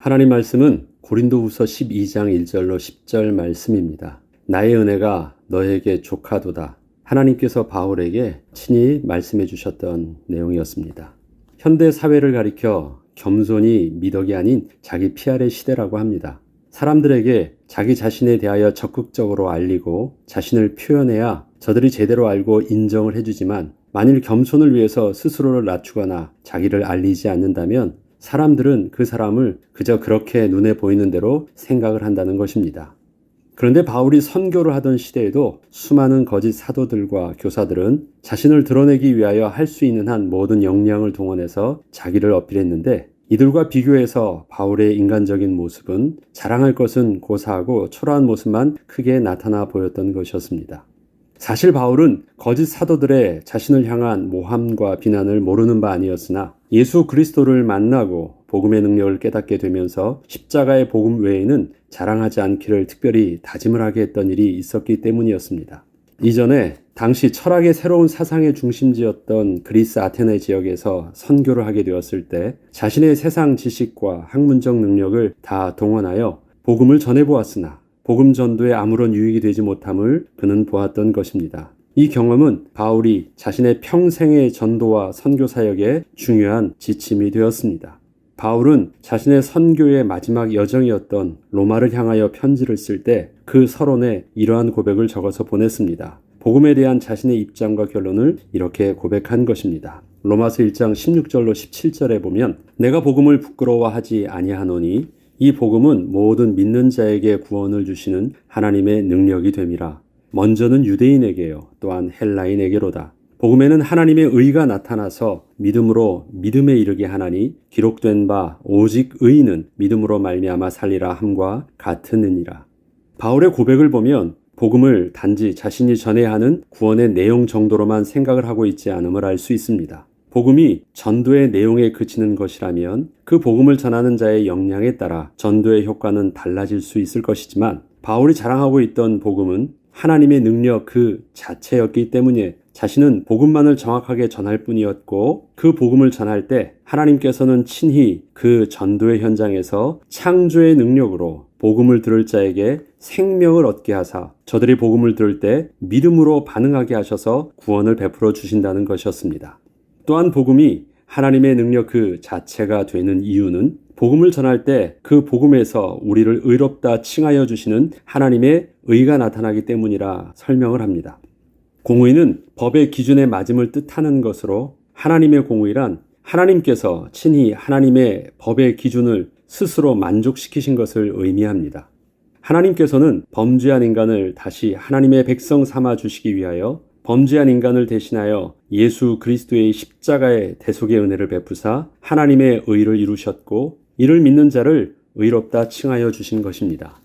하나님 말씀은 고린도후서 12장 1절로 10절 말씀입니다. 나의 은혜가 너에게 족하도다. 하나님께서 바울에게 친히 말씀해 주셨던 내용이었습니다. 현대 사회를 가리켜 겸손이 미덕이 아닌 자기 PR의 시대라고 합니다. 사람들에게 자기 자신에 대하여 적극적으로 알리고 자신을 표현해야 저들이 제대로 알고 인정을 해주지만 만일 겸손을 위해서 스스로를 낮추거나 자기를 알리지 않는다면 사람들은 그 사람을 그저 그렇게 눈에 보이는 대로 생각을 한다는 것입니다. 그런데 바울이 선교를 하던 시대에도 수많은 거짓 사도들과 교사들은 자신을 드러내기 위하여 할 수 있는 한 모든 역량을 동원해서 자기를 어필했는데 이들과 비교해서 바울의 인간적인 모습은 자랑할 것은 고사하고 초라한 모습만 크게 나타나 보였던 것이었습니다. 사실 바울은 거짓 사도들의 자신을 향한 모함과 비난을 모르는 바 아니었으나 예수 그리스도를 만나고 복음의 능력을 깨닫게 되면서 십자가의 복음 외에는 자랑하지 않기를 특별히 다짐을 하게 했던 일이 있었기 때문이었습니다. 이전에 당시 철학의 새로운 사상의 중심지였던 그리스 아테네 지역에서 선교를 하게 되었을 때 자신의 세상 지식과 학문적 능력을 다 동원하여 복음을 전해보았으나 복음 전도에 아무런 유익이 되지 못함을 그는 보았던 것입니다. 이 경험은 바울이 자신의 평생의 전도와 선교 사역에 중요한 지침이 되었습니다. 바울은 자신의 선교의 마지막 여정이었던 로마를 향하여 편지를 쓸 때 그 서론에 이러한 고백을 적어서 보냈습니다. 복음에 대한 자신의 입장과 결론을 이렇게 고백한 것입니다. 로마서 1장 16절로 17절에 보면 내가 복음을 부끄러워하지 아니하노니 이 복음은 모든 믿는 자에게 구원을 주시는 하나님의 능력이 됨이라. 먼저는 유대인에게요. 또한 헬라인에게로다. 복음에는 하나님의 의가 나타나서 믿음으로 믿음에 이르게 하나니 기록된 바 오직 의인은 믿음으로 말미암아 살리라 함과 같으니라. 바울의 고백을 보면 복음을 단지 자신이 전해야 하는 구원의 내용 정도로만 생각을 하고 있지 않음을 알 수 있습니다. 복음이 전도의 내용에 그치는 것이라면 그 복음을 전하는 자의 역량에 따라 전도의 효과는 달라질 수 있을 것이지만 바울이 자랑하고 있던 복음은 하나님의 능력 그 자체였기 때문에 자신은 복음만을 정확하게 전할 뿐이었고 그 복음을 전할 때 하나님께서는 친히 그 전도의 현장에서 창조의 능력으로 복음을 들을 자에게 생명을 얻게 하사 저들이 복음을 들을 때 믿음으로 반응하게 하셔서 구원을 베풀어 주신다는 것이었습니다. 또한 복음이 하나님의 능력 그 자체가 되는 이유는 복음을 전할 때 그 복음에서 우리를 의롭다 칭하여 주시는 하나님의 의가 나타나기 때문이라 설명을 합니다. 공의는 법의 기준에 맞음을 뜻하는 것으로 하나님의 공의란 하나님께서 친히 하나님의 법의 기준을 스스로 만족시키신 것을 의미합니다. 하나님께서는 범죄한 인간을 다시 하나님의 백성 삼아 주시기 위하여 범죄한 인간을 대신하여 예수 그리스도의 십자가의 대속의 은혜를 베푸사 하나님의 의를 이루셨고 이를 믿는 자를 의롭다 칭하여 주신 것입니다.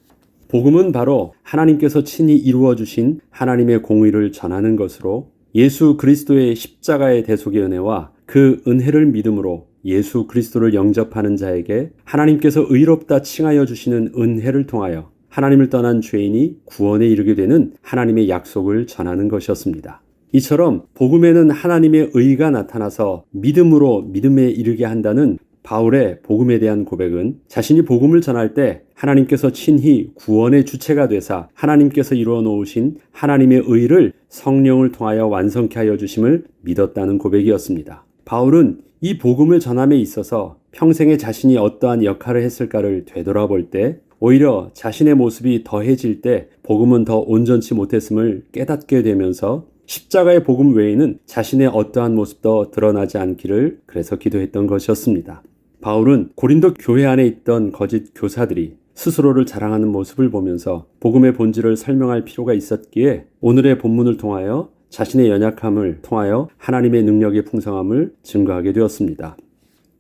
복음은 바로 하나님께서 친히 이루어 주신 하나님의 공의를 전하는 것으로 예수 그리스도의 십자가의 대속의 은혜와 그 은혜를 믿음으로 예수 그리스도를 영접하는 자에게 하나님께서 의롭다 칭하여 주시는 은혜를 통하여 하나님을 떠난 죄인이 구원에 이르게 되는 하나님의 약속을 전하는 것이었습니다. 이처럼 복음에는 하나님의 의가 나타나서 믿음으로 믿음에 이르게 한다는 바울의 복음에 대한 고백은 자신이 복음을 전할 때 하나님께서 친히 구원의 주체가 되사 하나님께서 이루어 놓으신 하나님의 의를 성령을 통하여 완성케 하여 주심을 믿었다는 고백이었습니다. 바울은 이 복음을 전함에 있어서 평생에 자신이 어떠한 역할을 했을까를 되돌아볼 때 오히려 자신의 모습이 더해질 때 복음은 더 온전치 못했음을 깨닫게 되면서 십자가의 복음 외에는 자신의 어떠한 모습도 드러나지 않기를 그래서 기도했던 것이었습니다. 바울은 고린도 교회 안에 있던 거짓 교사들이 스스로를 자랑하는 모습을 보면서 복음의 본질을 설명할 필요가 있었기에 오늘의 본문을 통하여 자신의 연약함을 통하여 하나님의 능력의 풍성함을 증거하게 되었습니다.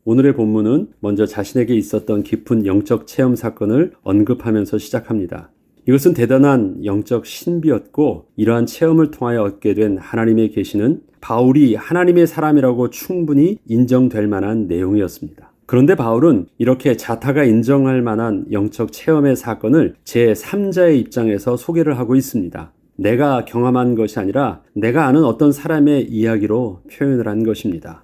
오늘의 본문은 먼저 자신에게 있었던 깊은 영적 체험 사건을 언급하면서 시작합니다. 이것은 대단한 영적 신비였고 이러한 체험을 통하여 얻게 된 하나님의 계시는 바울이 하나님의 사람이라고 충분히 인정될 만한 내용이었습니다. 그런데 바울은 이렇게 자타가 인정할 만한 영적 체험의 사건을 제3자의 입장에서 소개를 하고 있습니다. 내가 경험한 것이 아니라 내가 아는 어떤 사람의 이야기로 표현을 한 것입니다.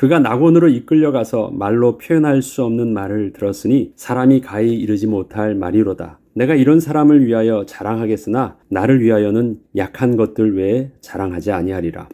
그가 낙원으로 이끌려가서 말로 표현할 수 없는 말을 들었으니 사람이 가히 이르지 못할 말이로다. 내가 이런 사람을 위하여 자랑하겠으나 나를 위하여는 약한 것들 외에 자랑하지 아니하리라.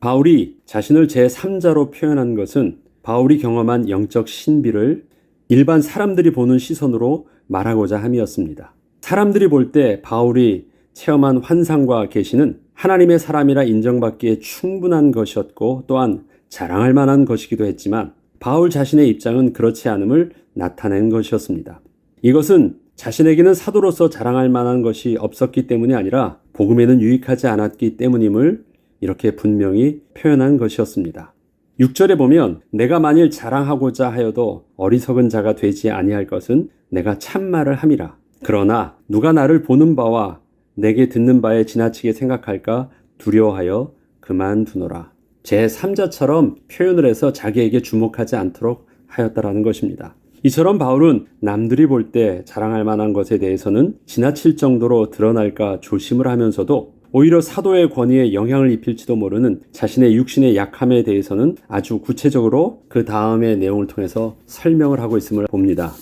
바울이 자신을 제3자로 표현한 것은 바울이 경험한 영적 신비를 일반 사람들이 보는 시선으로 말하고자 함이었습니다. 사람들이 볼 때 바울이 체험한 환상과 계시는 하나님의 사람이라 인정받기에 충분한 것이었고 또한 자랑할 만한 것이기도 했지만 바울 자신의 입장은 그렇지 않음을 나타낸 것이었습니다. 이것은 자신에게는 사도로서 자랑할 만한 것이 없었기 때문이 아니라 복음에는 유익하지 않았기 때문임을 이렇게 분명히 표현한 것이었습니다. 6절에 보면 내가 만일 자랑하고자 하여도 어리석은 자가 되지 아니할 것은 내가 참말을 함이라. 그러나 누가 나를 보는 바와 내게 듣는 바에 지나치게 생각할까 두려워하여 그만두노라. 제 3자처럼 표현을 해서 자기에게 주목하지 않도록 하였다라는 것입니다. 이처럼 바울은 남들이 볼 때 자랑할 만한 것에 대해서는 지나칠 정도로 드러날까 조심을 하면서도 오히려 사도의 권위에 영향을 입힐지도 모르는 자신의 육신의 약함에 대해서는 아주 구체적으로 그 다음의 내용을 통해서 설명을 하고 있음을 봅니다.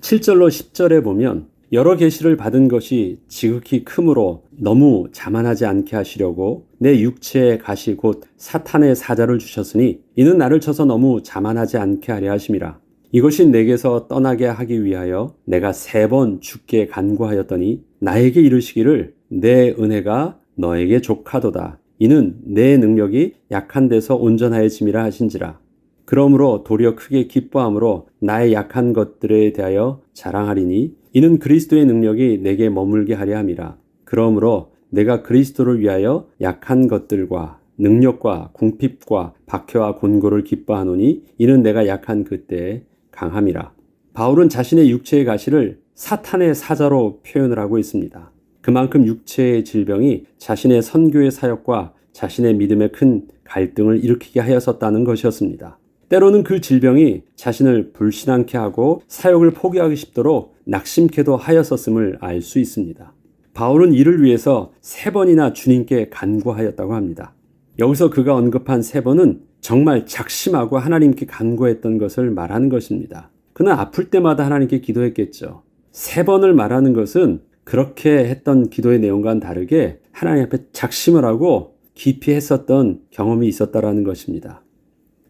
7절로 10절에 보면 여러 계시를 받은 것이 지극히 크므로 너무 자만하지 않게 하시려고 내 육체의 가시 곧 사탄의 사자를 주셨으니 이는 나를 쳐서 너무 자만하지 않게 하려 하심이라. 이것이 내게서 떠나게 하기 위하여 내가 세 번 죽게 간구하였더니 나에게 이르시기를 내 은혜가 너에게 족하도다. 이는 내 능력이 약한 데서 온전하여짐이라 하신지라. 그러므로 도리어 크게 기뻐함으로 나의 약한 것들에 대하여 자랑하리니 이는 그리스도의 능력이 내게 머물게 하려 함이라. 그러므로 내가 그리스도를 위하여 약한 것들과 능력과 궁핍과 박해와 곤고를 기뻐하노니 이는 내가 약한 그때에 강함이라. 바울은 자신의 육체의 가시를 사탄의 사자로 표현을 하고 있습니다. 그만큼 육체의 질병이 자신의 선교의 사역과 자신의 믿음에 큰 갈등을 일으키게 하였었다는 것이었습니다. 때로는 그 질병이 자신을 불신앙케 하고 사역을 포기하기 쉽도록 낙심케도 하였었음을 알 수 있습니다. 바울은 이를 위해서 세 번이나 주님께 간구하였다고 합니다. 여기서 그가 언급한 세 번은 정말 작심하고 하나님께 간구했던 것을 말하는 것입니다. 그는 아플 때마다 하나님께 기도했겠죠. 세 번을 말하는 것은 그렇게 했던 기도의 내용과는 다르게 하나님 앞에 작심을 하고 깊이 했었던 경험이 있었다라는 것입니다.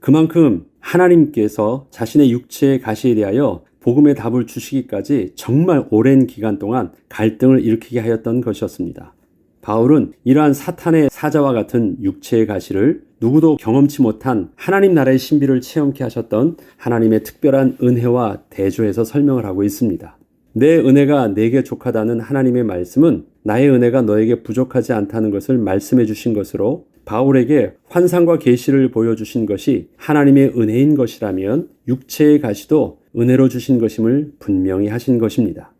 그만큼 하나님께서 자신의 육체의 가시에 대하여 복음의 답을 주시기까지 정말 오랜 기간 동안 갈등을 일으키게 하였던 것이었습니다. 바울은 이러한 사탄의 사자와 같은 육체의 가시를 누구도 경험치 못한 하나님 나라의 신비를 체험케 하셨던 하나님의 특별한 은혜와 대조해서 설명을 하고 있습니다. 내 은혜가 내게 족하다는 하나님의 말씀은 나의 은혜가 너에게 부족하지 않다는 것을 말씀해 주신 것으로 바울에게 환상과 계시를 보여주신 것이 하나님의 은혜인 것이라면 육체의 가시도 은혜로 주신 것임을 분명히 하신 것입니다.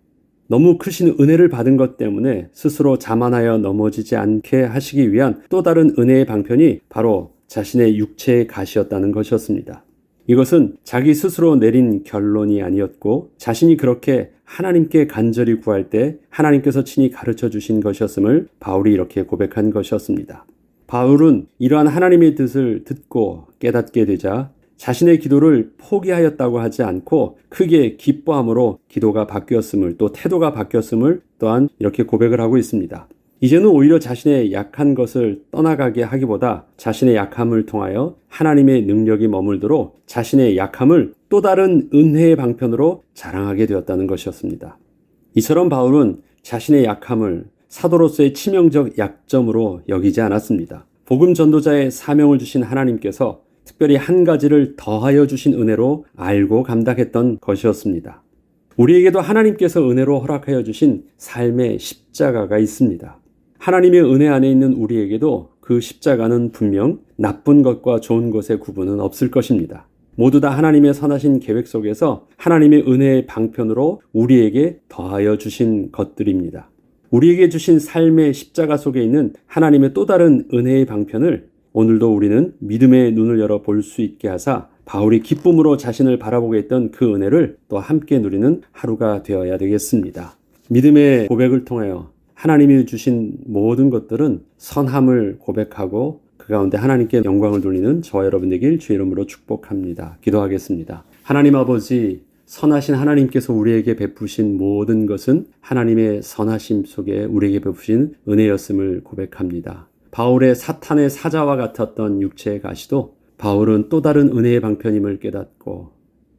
너무 크신 은혜를 받은 것 때문에 스스로 자만하여 넘어지지 않게 하시기 위한 또 다른 은혜의 방편이 바로 자신의 육체의 가시였다는 것이었습니다. 이것은 자기 스스로 내린 결론이 아니었고 자신이 그렇게 하나님께 간절히 구할 때 하나님께서 친히 가르쳐 주신 것이었음을 바울이 이렇게 고백한 것이었습니다. 바울은 이러한 하나님의 뜻을 듣고 깨닫게 되자 자신의 기도를 포기하였다고 하지 않고 크게 기뻐함으로 기도가 바뀌었음을 또 태도가 바뀌었음을 또한 이렇게 고백을 하고 있습니다. 이제는 오히려 자신의 약한 것을 떠나가게 하기보다 자신의 약함을 통하여 하나님의 능력이 머물도록 자신의 약함을 또 다른 은혜의 방편으로 자랑하게 되었다는 것이었습니다. 이처럼 바울은 자신의 약함을 사도로서의 치명적 약점으로 여기지 않았습니다. 복음 전도자의 사명을 주신 하나님께서 특별히 한 가지를 더하여 주신 은혜로 알고 감당했던 것이었습니다. 우리에게도 하나님께서 은혜로 허락하여 주신 삶의 십자가가 있습니다. 하나님의 은혜 안에 있는 우리에게도 그 십자가는 분명 나쁜 것과 좋은 것의 구분은 없을 것입니다. 모두 다 하나님의 선하신 계획 속에서 하나님의 은혜의 방편으로 우리에게 더하여 주신 것들입니다. 우리에게 주신 삶의 십자가 속에 있는 하나님의 또 다른 은혜의 방편을 오늘도 우리는 믿음의 눈을 열어 볼 수 있게 하사 바울이 기쁨으로 자신을 바라보게 했던 그 은혜를 또 함께 누리는 하루가 되어야 되겠습니다. 믿음의 고백을 통하여 하나님이 주신 모든 것들은 선함을 고백하고 그 가운데 하나님께 영광을 돌리는 저와 여러분 되길 주의 이름으로 축복합니다. 기도하겠습니다. 하나님 아버지 선하신 하나님께서 우리에게 베푸신 모든 것은 하나님의 선하심 속에 우리에게 베푸신 은혜였음을 고백합니다. 바울의 사탄의 사자와 같았던 육체의 가시도 바울은 또 다른 은혜의 방편임을 깨닫고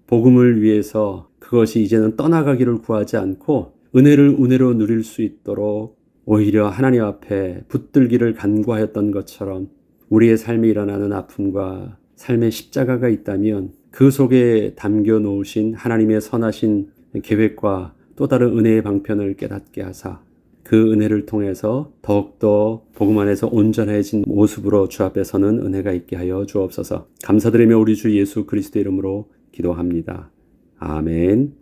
복음을 위해서 그것이 이제는 떠나가기를 구하지 않고 은혜를 은혜로 누릴 수 있도록 오히려 하나님 앞에 붙들기를 간구하였던 것처럼 우리의 삶에 일어나는 아픔과 삶의 십자가가 있다면 그 속에 담겨 놓으신 하나님의 선하신 계획과 또 다른 은혜의 방편을 깨닫게 하사 그 은혜를 통해서 더욱더 복음 안에서 온전해진 모습으로 주 앞에 서는 은혜가 있게 하여 주옵소서. 감사드리며 우리 주 예수 그리스도 이름으로 기도합니다. 아멘.